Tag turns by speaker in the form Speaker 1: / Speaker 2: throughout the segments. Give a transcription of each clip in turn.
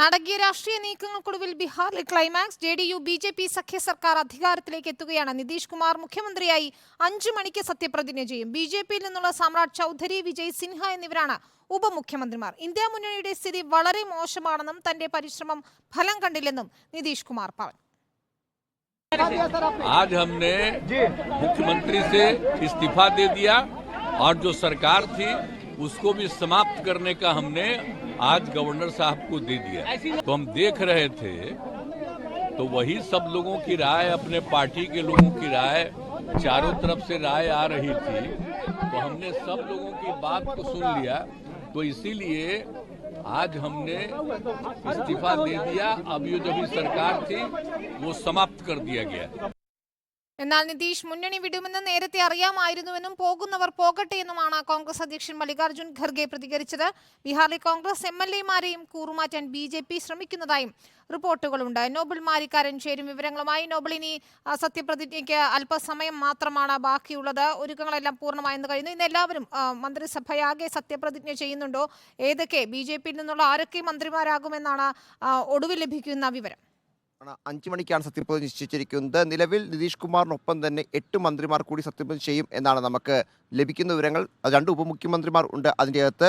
Speaker 1: നാടകീയ രാഷ്ട്രീയ നീക്കങ്ങൾക്കൊടുവിൽ ബീഹാറിൽ climax J D U B J P സഖ്യ സർക്കാർ അധികാരത്തിലേക്ക് എത്തുകയാണ് നിതീഷ് കുമാർ മുഖ്യമന്ത്രിയായി അഞ്ചു മണിക്ക് സത്യപ്രതിജ്ഞ ചെയ്യും ബി ജെ പിയിൽ നിന്നുള്ള സമ്രാട്ട് ചൗധരി വിജയ് സിൻഹ എന്നിവരാണ് ഉപമുഖ്യമന്ത്രിമാർ ഇന്ത്യ മുന്നണിയുടെ സ്ഥിതി വളരെ മോശമാണെന്നും തന്റെ പരിശ്രമം ഫലം കണ്ടില്ലെന്നും നിതീഷ് കുമാർ പറഞ്ഞു
Speaker 2: आज हमने मुख्यमंत्री से इस्तीफा दे दिया और जो सरकार थी उसको भी समाप्त करने का हमने आज गवर्नर साहब को दे दिया तो हम देख रहे थे तो वही सब लोगों की राय अपने पार्टी के लोगों की राय चारों तरफ से राय आ रही थी तो हमने सब लोगों की बात को सुन लिया तो इसीलिए आज हमने इस्तीफा दे दिया अब ये जो भी सरकार थी वो समाप्त कर दिया गया
Speaker 1: എന്നാൽ നിതീഷ് മുന്നണി വിടുമെന്ന് നേരത്തെ അറിയാമായിരുന്നുവെന്നും പോകുന്നവർ പോകട്ടെ എന്നുമാണ് കോൺഗ്രസ് അധ്യക്ഷൻ മല്ലികാർജ്ജുൻ ഖർഗെ പ്രതികരിച്ചത് ബീഹാറിലെ കോൺഗ്രസ് എം എൽ എമാരെയും കൂറുമാറ്റാൻ ബി ജെ പി ശ്രമിക്കുന്നതായും റിപ്പോർട്ടുകളുണ്ട് നോബിൾ മാരിക്കാരൻ ചേരും വിവരങ്ങളുമായി നോബിൾ ഇനി സത്യപ്രതിജ്ഞയ്ക്ക് അല്പസമയം മാത്രമാണ് ബാക്കിയുള്ളത് ഒരുക്കങ്ങളെല്ലാം പൂർണ്ണമായെന്ന് കഴിയുന്നു ഇന്ന് എല്ലാവരും മന്ത്രിസഭയാകെ സത്യപ്രതിജ്ഞ ചെയ്യുന്നുണ്ടോ ഏതൊക്കെ ബി ജെ പിയിൽ നിന്നുള്ള ആരൊക്കെ മന്ത്രിമാരാകുമെന്നാണ് ഒടുവിൽ ലഭിക്കുന്ന വിവരം
Speaker 3: അഞ്ചു മണിക്കാണ് സത്യപ്രതിജ്ഞ നിശ്ചയിച്ചിരിക്കുന്നത് നിലവിൽ നിതീഷ് കുമാറിനൊപ്പം തന്നെ എട്ട് മന്ത്രിമാർ കൂടി സത്യപ്രതിജ്ഞ ചെയ്യും എന്നാണ് നമുക്ക് ലഭിക്കുന്ന വിവരങ്ങൾ രണ്ട് ഉപമുഖ്യമന്ത്രിമാർ ഉണ്ട് അതിൻ്റെ അകത്ത്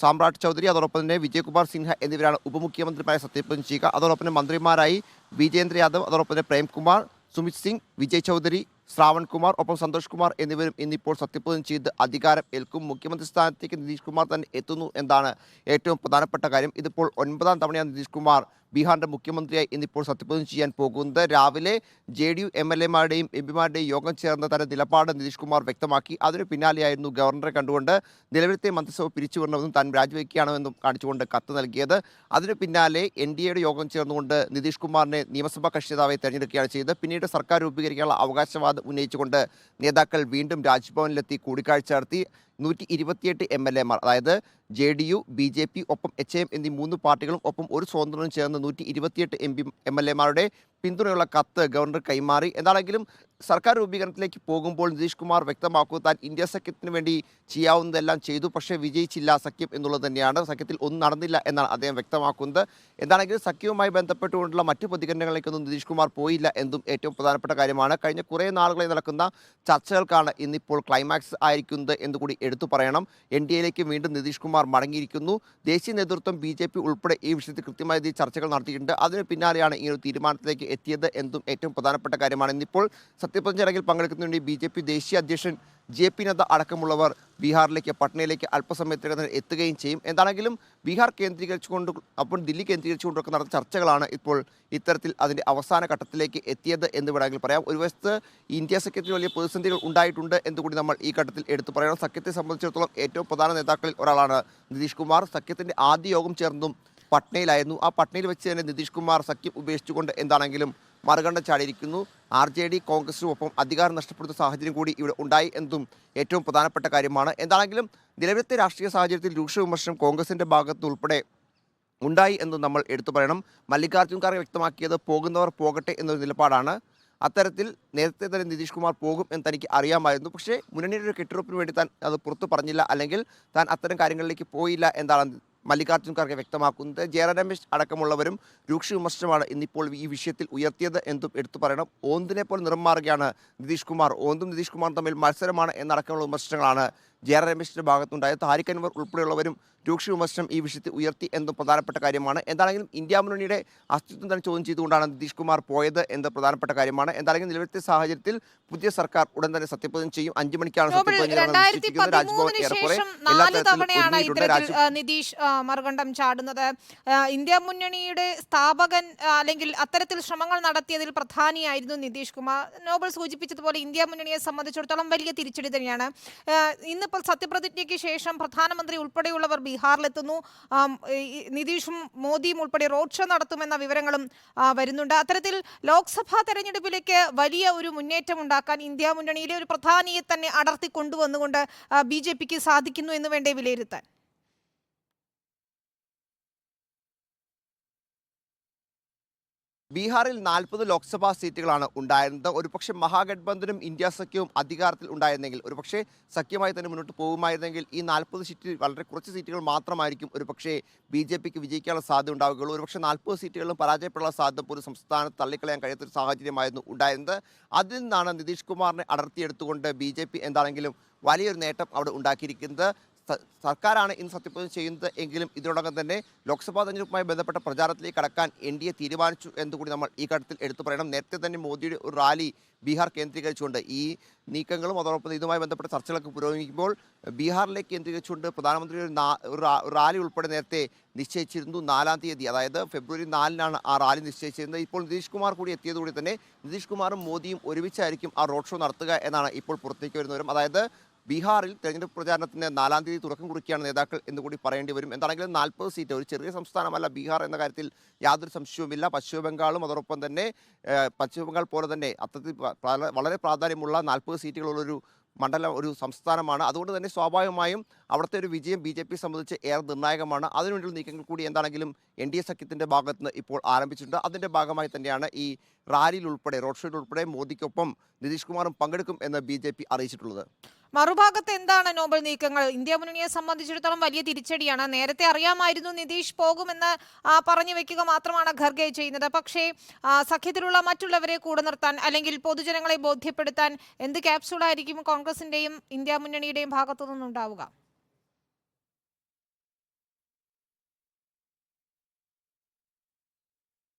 Speaker 3: സാമ്രാട്ട് ചൗധരി അതോടൊപ്പം തന്നെ വിജയകുമാർ സിൻഹ എന്നിവരാണ് ഉപമുഖ്യമന്ത്രിമാരെ സത്യപ്രതിജ്ഞ ചെയ്യുക അതോടൊപ്പം തന്നെ മന്ത്രിമാരായി വിജേന്ദ്ര യാദവ് അതോടൊപ്പം തന്നെ പ്രേംകുമാർ സുമിത് സിംഗ് വിജയ് ചൗധരി ശ്രാവൺ കുമാർ ഒപ്പം സന്തോഷ് കുമാർ എന്നിവരും ഇന്നിപ്പോൾ സത്യപ്രതിജ്ഞ ചെയ്ത് അധികാരം ഏൽക്കും മുഖ്യമന്ത്രി സ്ഥാനത്തേക്ക് നിതീഷ് കുമാർ തന്നെ എത്തുന്നു എന്നാണ് ഏറ്റവും പ്രധാനപ്പെട്ട കാര്യം ഇതിപ്പോൾ ഒൻപതാം തവണയാണ് നിതീഷ് കുമാർ ബീഹാറിൻ്റെ മുഖ്യമന്ത്രിയായി ഇന്നിപ്പോൾ സത്യപ്രതിജ്ഞ ചെയ്യാൻ പോകുന്നത് രാവിലെ J D U M L എമാരുടെയും എം പിമാരുടെയും യോഗം ചേർന്ന തന്റെ നിലപാട് നിതീഷ് കുമാർ വ്യക്തമാക്കി അതിന് പിന്നാലെയായിരുന്നു ഗവർണറെ കണ്ടുകൊണ്ട് നിലവിലത്തെ മന്ത്രിസഭ പിരിച്ചുവിടണമെന്നും താൻ രാജിവെക്കുകയാണെന്നും കാണിച്ചുകൊണ്ട് കത്ത് നൽകിയത് അതിന് പിന്നാലെ എൻ ഡി എയുടെ യോഗം ചേർന്നുകൊണ്ട് നിതീഷ് കുമാറിനെ നിയമസഭാ കക്ഷി നേതാവായി തെരഞ്ഞെടുക്കുകയാണ് ചെയ്തത് പിന്നീട് സർക്കാർ രൂപീകരിക്കാനുള്ള അവകാശവാദം ഉന്നയിച്ചുകൊണ്ട് നേതാക്കൾ വീണ്ടും രാജ്ഭവനിലെത്തി കൂടിക്കാഴ്ച നടത്തി നൂറ്റി ഇരുപത്തിയെട്ട് എം എൽ എമാർ അതായത് J D U B J P ഒപ്പം എച്ച് എം എന്നീ മൂന്ന് പാർട്ടികളും ഒപ്പം ഒരു സ്വതന്ത്രനും ചേർന്ന് നൂറ്റി ഇരുപത്തിയെട്ട് എം പി എം എൽ എമാരുടെ പിന്തുണയുള്ള കത്ത് ഗവർണർ കൈമാറി എന്താണെങ്കിലും സർക്കാർ രൂപീകരണത്തിലേക്ക് പോകുമ്പോൾ നിതീഷ് കുമാർ വ്യക്തമാക്കുക താൻ ഇന്ത്യ സഖ്യത്തിന് വേണ്ടി ചെയ്യാവുന്നതെല്ലാം ചെയ്തു പക്ഷേ വിജയിച്ചില്ല സഖ്യം എന്നുള്ളത് തന്നെയാണ് സഖ്യത്തിൽ ഒന്നും നടന്നില്ല എന്നാണ് അദ്ദേഹം വ്യക്തമാക്കുന്നത് എന്താണെങ്കിലും സഖ്യവുമായി ബന്ധപ്പെട്ടുകൊണ്ടുള്ള മറ്റു പ്രതികരണങ്ങളിലേക്കൊന്നും നിതീഷ് കുമാർ പോയില്ല എന്നും ഏറ്റവും പ്രധാനപ്പെട്ട കാര്യമാണ് കഴിഞ്ഞ കുറേ നാളുകളിൽ നടക്കുന്ന ചർച്ചകൾക്കാണ് ഇന്നിപ്പോൾ ക്ലൈമാക്സ് ആയിരിക്കുന്നത് എന്നുകൂടി എടുത്തു പറയണം എൻ ഡി എയിലേക്ക് വീണ്ടും നിതീഷ് കുമാർ മടങ്ങിയിരിക്കുന്നു ദേശീയ നേതൃത്വം ബി ജെ പി ഉൾപ്പെടെ ഈ വിഷയത്തിൽ കൃത്യമായ ചർച്ചകൾ നടത്തിയിട്ടുണ്ട് അതിന് പിന്നാലെയാണ് ഈ ഒരു തീരുമാനത്തിലേക്ക് എത്തിയത് എന്തും ഏറ്റവും പ്രധാനപ്പെട്ട കാര്യമാണ് ഇന്നിപ്പോൾ സത്യപ്രതിജ്ഞ ചടങ്ങിൽ പങ്കെടുക്കുന്നതിന് വേണ്ടി ബി ജെ പി ദേശീയ അധ്യക്ഷൻ ജെ പി നദ്ദ അടക്കമുള്ളവർ ബീഹാറിലേക്ക് പട്നയിലേക്ക് അല്പസമയത്തിനകം തന്നെ എത്തുകയും ചെയ്യും എന്താണെങ്കിലും ബീഹാർ കേന്ദ്രീകരിച്ചുകൊണ്ട് അപ്പോൾ ദില്ലി കേന്ദ്രീകരിച്ചുകൊണ്ടൊക്കെ നടന്ന ചർച്ചകളാണ് ഇപ്പോൾ ഇത്തരത്തിൽ അതിൻ്റെ അവസാന ഘട്ടത്തിലേക്ക് എത്തിയത് എന്ന് വേണമെങ്കിൽ പറയാം ഒരു വശത്ത് ഇന്ത്യ സഖ്യത്തിൽ വലിയ പ്രതിസന്ധികൾ ഉണ്ടായിട്ടുണ്ട് എന്നുകൂടി നമ്മൾ ഈ ഘട്ടത്തിൽ എടുത്തു പറയണം സഖ്യത്തെ സംബന്ധിച്ചിടത്തോളം ഏറ്റവും പ്രധാന നേതാക്കളിൽ ഒരാളാണ് നിതീഷ് കുമാർ സഖ്യത്തിൻ്റെ ആദ്യ യോഗം ചേർന്നും പട്നയിലായിരുന്നു ആ പട്നയിൽ വെച്ച് തന്നെ നിതീഷ് കുമാർ സഖ്യം ഉപേക്ഷിച്ചുകൊണ്ട് എന്താണെങ്കിലും മറുകണ്ഠ ചാടിയിരിക്കുന്നു ആർ ജെ ഡി കോൺഗ്രസിനൊപ്പം അധികാരം നഷ്ടപ്പെടുന്ന സാഹചര്യം കൂടി ഇവിടെ ഉണ്ടായി എന്നതും ഏറ്റവും പ്രധാനപ്പെട്ട കാര്യമാണ് എന്താണെങ്കിലും നിലവിലത്തെ രാഷ്ട്രീയ സാഹചര്യത്തിൽ രൂക്ഷ വിമർശനം കോൺഗ്രസിൻ്റെ ഭാഗത്തുൾപ്പെടെ ഉണ്ടായി എന്ന് നമ്മൾ എടുത്തു പറയണം മല്ലികാർജ്ജുൻ ഖാർഗെ വ്യക്തമാക്കിയത് പോകുന്നവർ പോകട്ടെ എന്നൊരു നിലപാടാണ് അത്തരത്തിൽ നേരത്തെ തന്നെ നിതീഷ് കുമാർ പോകും എന്ന് തനിക്ക് അറിയാമായിരുന്നു പക്ഷേ മുന്നണിയുടെ ഒരു കെട്ടിറപ്പിന് വേണ്ടി താൻ അത് പുറത്തു പറഞ്ഞില്ല അല്ലെങ്കിൽ താൻ അത്തരം കാര്യങ്ങളിലേക്ക് പോയില്ല എന്നാണ് മല്ലികാർജ്ജുൻ ഖാർഗെ വ്യക്തമാക്കുന്നത് ജയറാം രമേശ് അടക്കമുള്ളവരും രൂക്ഷ വിമർശനമാണ് ഇന്നിപ്പോൾ ഈ വിഷയത്തിൽ ഉയർത്തിയത് എന്തും എടുത്തു പറയണം ഓന്തിനെ പോലെ നിറം മാറുകയാണ് നിതീഷ് കുമാർ ഓന്തും നിതീഷ് കുമാറും തമ്മിൽ മത്സരമാണ് എന്നടക്കമുള്ള വിമർശനങ്ങളാണ് ജെ ആർ രമേശിൻ്റെ ഭാഗത്തുണ്ടായ താരിഖ് അൻവർ ഉൾപ്പെടെയുള്ളവരും രൂക്ഷ വിമർശനം ഈ വിഷയത്തിൽ ഉയർത്തി എന്നും പ്രധാനപ്പെട്ട കാര്യമാണ് എന്താണെങ്കിലും ഇന്ത്യ മുന്നണിയുടെ അസ്തിത്വം തന്നെ ചോദ്യം ചെയ്തുകൊണ്ടാണ് നിതീഷ് കുമാർ പോയത് എന്ന് പ്രധാനപ്പെട്ട കാര്യമാണ് എന്താണെങ്കിലും നിലവിലത്തെ സാഹചര്യത്തിൽ പുതിയ സർക്കാർ ഉടൻ തന്നെ സത്യപ്രതിജ്ഞ ചെയ്യും അഞ്ചു മണിക്കാണ് സത്യപ്രതിജ്ഞ നിതീഷ് മറുകണ്ഠം ചാടുന്നത് ഇന്ത്യ മുന്നണിയുടെ സ്ഥാപകൻ അല്ലെങ്കിൽ അത്തരത്തിൽ ശ്രമങ്ങൾ നടത്തിയതിൽ പ്രധാനിയായിരുന്നു നിതീഷ് കുമാർ നോബൽ സൂചിപ്പിച്ചതുപോലെ ഇന്ത്യ മുന്നണിയെ സംബന്ധിച്ചിടത്തോളം വലിയ തിരിച്ചടി തന്നെയാണ് ഇന്ന് ഇപ്പോൾ സത്യപ്രതിജ്ഞയ്ക്ക് ശേഷം പ്രധാനമന്ത്രി ഉൾപ്പെടെയുള്ളവർ ബീഹാറിലെത്തുന്നു നിതീഷും മോദിയും ഉൾപ്പെടെ റോഡ് ഷോ നടത്തുമെന്ന വിവരങ്ങളും വരുന്നുണ്ട് അത്തരത്തിൽ ലോക്സഭാ തെരഞ്ഞെടുപ്പിലേക്ക് വലിയ ഒരു മുന്നേറ്റം ഉണ്ടാക്കാൻ ഇന്ത്യ മുന്നണിയിലെ ഒരു പ്രധാനിയെ തന്നെ അടർത്തി കൊണ്ടുവന്നുകൊണ്ട് ബി ജെ പിക്ക് സാധിക്കുന്നു എന്ന് വേണ്ടേ വിലയിരുത്താൻ ബീഹാറിൽ നാൽപ്പത് ലോക്സഭാ സീറ്റുകളാണ് ഉണ്ടായിരുന്നത് ഒരുപക്ഷെ മഹാഗഡ്ബന്ധനും ഇന്ത്യ സഖ്യവും അധികാരത്തിൽ ഉണ്ടായിരുന്നെങ്കിൽ ഒരുപക്ഷെ സഖ്യമായി തന്നെ മുന്നോട്ട് പോകുമായിരുന്നെങ്കിൽ ഈ നാൽപ്പത് സീറ്റിൽ വളരെ കുറച്ച് സീറ്റുകൾ മാത്രമായിരിക്കും ഒരുപക്ഷെ ബി ജെ പിക്ക് വിജയിക്കാനുള്ള സാധ്യത ഉണ്ടാവുകയുള്ളൂ ഒരുപക്ഷെ നാൽപ്പത് സീറ്റുകളും പരാജയപ്പെടാനുള്ള സാധ്യത പോലും സംസ്ഥാനത്ത് തള്ളിക്കളയാൻ കഴിയാത്തൊരു സാഹചര്യമായിരുന്നു ഉണ്ടായിരുന്നത് അതിൽ നിന്നാണ് നിതീഷ് കുമാറിനെ അടർത്തിയെടുത്തുകൊണ്ട് ബി ജെ പി എന്താണെങ്കിലും വലിയൊരു നേട്ടം അവിടെ ഉണ്ടാക്കിയിരിക്കുന്നത് സർക്കാരാണ് ഇന്ന് സത്യപ്രതിജ്ഞ ചെയ്യുന്നത് എങ്കിലും ഇതിനോടകം തന്നെ ലോക്സഭാ തെരഞ്ഞെടുപ്പുമായി ബന്ധപ്പെട്ട പ്രചാരണത്തിലേക്ക് കടക്കാൻ എൻ ഡി എ തീരുമാനിച്ചു എന്നുകൂടി നമ്മൾ ഈ ഘട്ടത്തിൽ എടുത്തു പറയണം നേരത്തെ തന്നെ മോദിയുടെ ഒരു റാലി ബീഹാർ കേന്ദ്രീകരിച്ചുകൊണ്ട് ഈ നീക്കങ്ങളും അതോടൊപ്പം ഇതുമായി ബന്ധപ്പെട്ട ചർച്ചകളൊക്കെ പുരോഗമിക്കുമ്പോൾ ബീഹാറിലേക്ക് കേന്ദ്രീകരിച്ചുകൊണ്ട് പ്രധാനമന്ത്രി ഒരു റാലി ഉൾപ്പെടെ നേരത്തെ നിശ്ചയിച്ചിരുന്നു നാലാം തീയതി അതായത് ഫെബ്രുവരി നാലിനാണ് ആ റാലി നിശ്ചയിച്ചിരുന്നത് ഇപ്പോൾ നിതീഷ് കുമാർ കൂടി എത്തിയതുകൂടി തന്നെ നിതീഷ് കുമാറും മോദിയും ഒരുമിച്ചായിരിക്കും ആ റോഡ് ഷോ നടത്തുക എന്നാണ് ഇപ്പോൾ പുറത്തേക്ക് വരുന്നവരും അതായത് ബീഹാറിൽ തെരഞ്ഞെടുപ്പ് പ്രചാരണത്തിന് നാലാം തീയതി തുടക്കം കുറിക്കുകയാണ് നേതാക്കൾ എന്നുകൂടി പറയേണ്ടി വരും എന്താണെങ്കിലും നാൽപ്പത് സീറ്റ് ഒരു ചെറിയ സംസ്ഥാനമല്ല ബീഹാർ എന്ന കാര്യത്തിൽ യാതൊരു സംശയവുമില്ല പശ്ചിമബംഗാളും അതോടൊപ്പം തന്നെ പശ്ചിമബംഗാൾ പോലെ തന്നെ അത്തരത്തിൽ വളരെ പ്രാധാന്യമുള്ള നാൽപ്പത് സീറ്റുകളുള്ളൊരു മണ്ഡലം ഒരു സംസ്ഥാനമാണ് അതുകൊണ്ട് തന്നെ സ്വാഭാവികമായും അവിടുത്തെ ഒരു വിജയം ബി ജെ പി സംബന്ധിച്ച് ഏറെ നിർണായകമാണ് അതിനുവേണ്ടിയുള്ള നീക്കങ്ങൾ കൂടി എന്താണെങ്കിലും എൻ ഡി എ സഖ്യത്തിൻ്റെ ഭാഗത്ത് നിന്ന് ഇപ്പോൾ ആരംഭിച്ചിട്ടുണ്ട് അതിൻ്റെ ഭാഗമായി തന്നെയാണ് ഈ റാലിയിൽ ഉൾപ്പെടെ റോഡ് ഷോയിൽ ഉൾപ്പെടെ മോദിക്കൊപ്പം നിതീഷ് കുമാറും പങ്കെടുക്കും എന്ന് ബി അറിയിച്ചിട്ടുള്ളത്
Speaker 1: മറുഭാഗത്ത് എന്താണ് നോബൽ നീക്കങ്ങൾ ഇന്ത്യ മുന്നണിയെ സംബന്ധിച്ചിടത്തോളം വലിയ തിരിച്ചടിയാണ് നേരത്തെ അറിയാമായിരുന്നു നിതീഷ് പോകുമെന്ന് പറഞ്ഞു വെക്കുക മാത്രമാണ് ഖർഗെ ചെയ്യുന്നത് പക്ഷേ സഖ്യത്തിലുള്ള മറ്റുള്ളവരെ കൂടെ നിർത്താൻ അല്ലെങ്കിൽ പൊതുജനങ്ങളെ ബോധ്യപ്പെടുത്താൻ എന്ത് ക്യാപ്സൂളായിരിക്കും കോൺഗ്രസിന്റെയും ഇന്ത്യ മുന്നണിയുടെയും ഭാഗത്തു നിന്നുണ്ടാവുക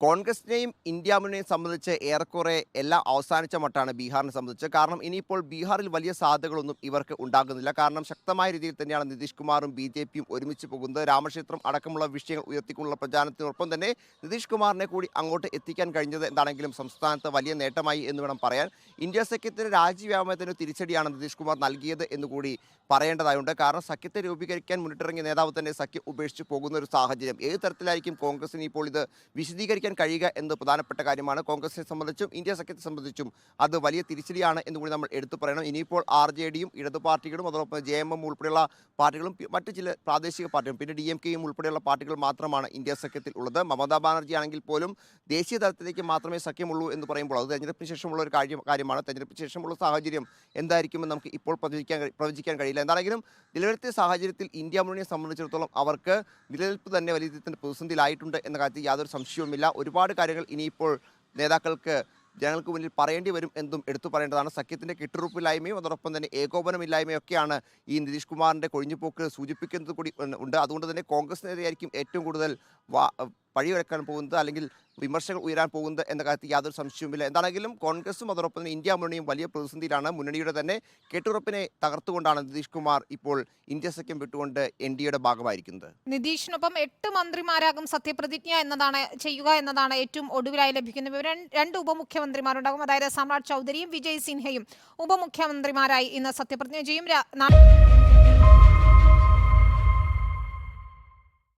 Speaker 3: കോൺഗ്രസിനെയും ഇന്ത്യ മുന്നേയും സംബന്ധിച്ച് ഏറെക്കുറെ എല്ലാം അവസാനിച്ച മട്ടാണ് ബീഹാറിനെ സംബന്ധിച്ച് കാരണം ഇനിയിപ്പോൾ ബീഹാറിൽ വലിയ സാധ്യതകളൊന്നും ഇവർക്ക് ഉണ്ടാകുന്നില്ല കാരണം ശക്തമായ രീതിയിൽ തന്നെയാണ് നിതീഷ് കുമാറും ബി ജെ പിയും ഒരുമിച്ച് പോകുന്നത് രാമക്ഷേത്രം അടക്കമുള്ള വിഷയങ്ങൾ ഉയർത്തിക്കൊണ്ടുള്ള പ്രചാരണത്തിനൊപ്പം തന്നെ നിതീഷ് കുമാറിനെ കൂടി അങ്ങോട്ട് എത്തിക്കാൻ കഴിഞ്ഞത് എന്താണെങ്കിലും സംസ്ഥാനത്ത് വലിയ നേട്ടമായി എന്ന് വേണം പറയാൻ ഇന്ത്യ സഖ്യത്തിന് രാജ്യവ്യാപനത്തിന് തിരിച്ചടിയാണ് നിതീഷ് കുമാർ നൽകിയത് എന്ന് കൂടി പറയേണ്ടതായുണ്ട് കാരണം സഖ്യത്തെ രൂപീകരിക്കാൻ മുന്നിട്ടിറങ്ങിയ നേതാവ് തന്നെ സഖ്യം ഉപേക്ഷിച്ച് പോകുന്ന ഒരു സാഹചര്യം ഏത് തരത്തിലായിരിക്കും കോൺഗ്രസിന് ഇപ്പോൾ ഇത് വിശദീകരിക്കാൻ വിജയിക്കാൻ കഴിയുക എന്ന് പ്രധാനപ്പെട്ട കാര്യമാണ് കോൺഗ്രസിനെ സംബന്ധിച്ചും ഇന്ത്യ സഖ്യത്തെ സംബന്ധിച്ചും അത് വലിയ തിരിച്ചടിയാണ് എന്നുകൂടി നമ്മൾ എടുത്തു പറയണം ഇനിയിപ്പോൾ ആർ ജെ ഡിയും ഇടതു പാർട്ടികളും അതോടൊപ്പം ജെ എം എം ഉൾപ്പെടെയുള്ള പാർട്ടികളും മറ്റു ചില പ്രാദേശിക പാർട്ടികളും പിന്നെ ഡി എം കെയും ഉൾപ്പെടെയുള്ള പാർട്ടികൾ മാത്രമാണ് ഇന്ത്യ സഖ്യത്തിൽ ഉള്ളത് മമതാ ബാനർജി ആണെങ്കിൽ പോലും ദേശീയ തലത്തിലേക്ക് മാത്രമേ സഖ്യമുള്ളൂ എന്ന് പറയുമ്പോൾ അത് തെരഞ്ഞെടുപ്പിന് ശേഷമുള്ള ഒരു കാര്യം കാര്യമാണ് തെരഞ്ഞെടുപ്പിന് ശേഷമുള്ള സാഹചര്യം എന്തായിരിക്കുമെന്ന് നമുക്ക് ഇപ്പോൾ പ്രവചിക്കാൻ പ്രവചിക്കാൻ കഴിയില്ല എന്താണെങ്കിലും നിലവിലത്തെ സാഹചര്യത്തിൽ ഇന്ത്യ മുന്നണിയെ സംബന്ധിച്ചിടത്തോളം അവർക്ക് നിലനിൽപ്പ് തന്നെ വലിയ പ്രതിസന്ധിയിലായിട്ടുണ്ട് എന്ന കാര്യത്തിൽ യാതൊരു സംശയവുമില്ല ഒരുപാട് കാര്യങ്ങൾ ഇനിയിപ്പോൾ നേതാക്കൾക്ക് ജനങ്ങൾക്ക് മുന്നിൽ പറയേണ്ടി വരും എന്നും എടുത്തു പറയേണ്ടതാണ് സഖ്യത്തിൻ്റെ കെട്ടുറുപ്പില്ലായ്മയും അതോടൊപ്പം തന്നെ ഏകോപനമില്ലായ്മയും ഒക്കെയാണ് ഈ നിതീഷ് കുമാറിൻ്റെ കൊഴിഞ്ഞുപോക്ക് സൂചിപ്പിക്കുന്നത് കൂടി ഉണ്ട് അതുകൊണ്ട് തന്നെ നേതയായിരിക്കും ഏറ്റവും കൂടുതൽ പഴിയൊരക്കാൻ പോകുന്നത് അല്ലെങ്കിൽ വിമർശകൾ ഉയരാൻ പോകുന്നത് എന്ന കാര്യത്തിൽ യാതൊരു സംശയവുമില്ല എന്താണെങ്കിലും കോൺഗ്രസും അതോടൊപ്പം തന്നെ ഇന്ത്യ മുന്നണിയും വലിയ പ്രതിസന്ധിയിലാണ് മുന്നണിയുടെ തന്നെ കെട്ടുറപ്പിനെ തകർത്തുകൊണ്ടാണ് നിതീഷ് കുമാർ ഇപ്പോൾ ഇന്ത്യ സഖ്യം വിട്ടുകൊണ്ട് എൻ ഡി എയുടെ ഭാഗമായിരിക്കുന്നത്
Speaker 1: നിതീഷിനൊപ്പം എട്ട് മന്ത്രിമാരാകും സത്യപ്രതിജ്ഞ എന്നതാണ് ചെയ്യുക എന്നതാണ് ഏറ്റവും ഒടുവിലായി ലഭിക്കുന്ന വിവരം രണ്ട് ഉപമുഖ്യമന്ത്രിമാരുണ്ടാകും അതായത് സമ്രാട് ചൗധരിയും വിജയ് സിൻഹയും ഉപമുഖ്യമന്ത്രിമാരായി ഇന്ന് സത്യപ്രതിജ്ഞ ചെയ്യും